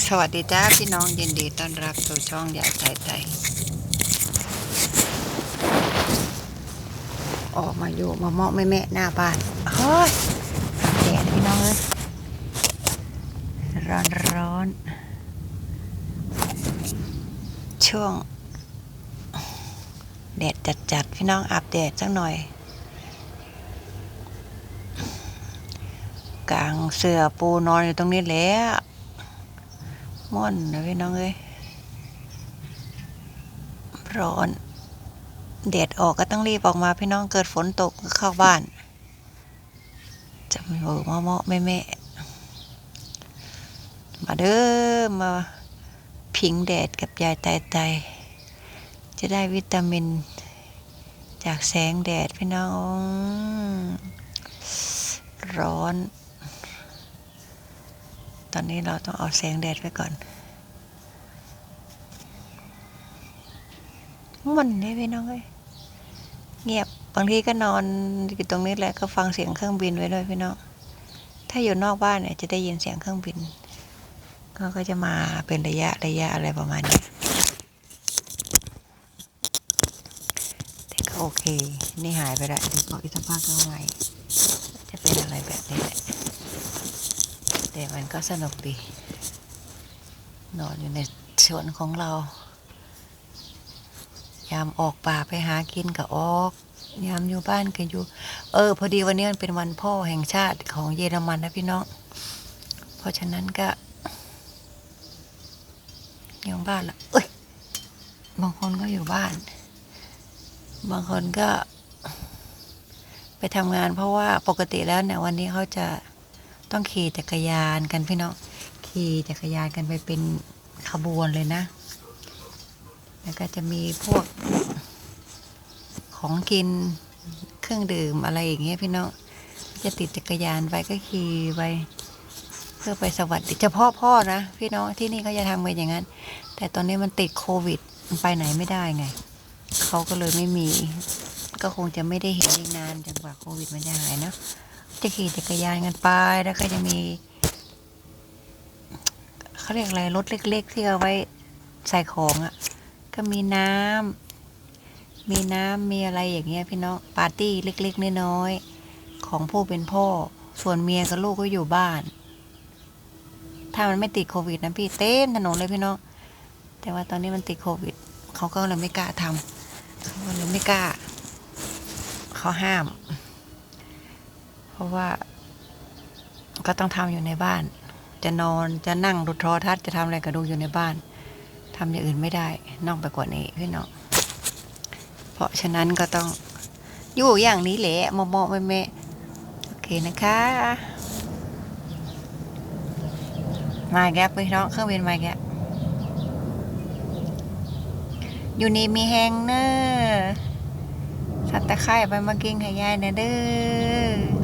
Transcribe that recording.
สวัสดีจ้าพี่น้องยินดีต้อนรับสู่ช่องยายไทยไทยออกมาอยู่มาเมาะแม่แม่หน้าบ้านเฮ้ยแดดพี่น้องเอ้ยร้อนร้อน ช่วง แดดจัดจัดพี่น้องอาบแดดสักหน่อยกางเสือปูนอนอยู่ตรงนี้แล้ว ม่อนนะพี่น้องเอ้ยร้อนแดดออกก็ต้องรีบออกมาพี่น้องเกิดฝนตกเข้าบ้าน จะมาอยู่มาเมาะแม่แม่มาเด้อมาผิงแดดกับยายไตไตจะได้วิตามิน จากแสงแดดพี่น้อง ร้อน ตอนนี้เราต้องเอาแสงแดดไว้ก่อน มันเนี่ยพี่น้องเอ้ยเงียบบางทีก็นอนอยู่ตรงนี้แหละก็ฟังเสียงเครื่องบินไว้ด้วยพี่น้อง ถ้าอยู่นอกบ้านเนี่ยจะได้ยินเสียงเครื่องบิน ก็ก็จะมาเป็นระยะระยะอะไรประมาณนี้แต่ก็โอเค นี่หายไปแล้วเดี๋ยวก็อีกสักพักก็เอาใหม่จะเป็นอะไรแบบนี้แหละ แต่มันก็สนุกดี นอนอยู่ในสวนของเรา ยามออกป่าไปหากินก็ออก ยามอยู่บ้านก็อยู่ เออ พอดีวันนี้มันเป็นวันพ่อแห่งชาติของเยอรมันนะพี่น้อง เพราะฉะนั้นก็อยู่บ้านละเอ้ย บางคนก็อยู่บ้าน บางคนก็ไปทำงานเพราะว่าปกติแล้วเนี่ยวันนี้เขาจะ ต้องขี่จักรยานกันพี่น้องขี่จักรยานกันไปเป็นขบวนเลยนะ แล้วก็จะมีพวกของกินเครื่องดื่มอะไรอย่างเงี้ยพี่น้องจะติดจักรยานไปก็ขี่ไปเพื่อไปสวัสดีเฉพาะพ่อนะพี่น้องที่นี่เขาจะทำกันอย่างนั้น แต่ตอนนี้มันติดโควิดมันไปไหนไม่ได้ไงเขาก็เลยไม่มี ก็คงจะไม่ได้เห็นอีกนานจนกว่าโควิดมันจะหายเนะ จะขี่จักรยานกันไป แล้วก็จะมีเขาเรียกอะไรรถเล็ก ๆ ที่เอาไว้ใส่ของอะ่ะ ก็มีน้ำมีน้ำมีอะไรอย่างเงี้ยพี่น้องปาร์ตี้เล็ก ๆ น้อยๆของผู้เป็นพ่อ ส่วนเมียกับลูกก็อยู่บ้าน ถ้ามันไม่ติดโควิดนะพี่เต้นถนนเลยพี่น้องแต่ว่าตอนนี้มันติดโควิดเขาก็เลยไม่กล้าทำเขาเลยไม่กล้าเขาห้าม ราะว่า ก็ต้องทำอยู่ในบ้าน จะนอนจะนั่งดูโทรทัศน์จะทำอะไรก็ดูอยู่ในบ้านทำอย่างอื่นไม่ได้ นอกไปกว่านี้พี่น้องเพราะฉะนั้นก็ต้องอยู่อย่างนี้แหละมอมอแม่แม่โอเคนะคะมาแกพี่น้องเครื่องบินมาแกอยู่นี่มีแหงเนอสัตว์ตะไคร่ไปมากินให้ยายนะเด้อ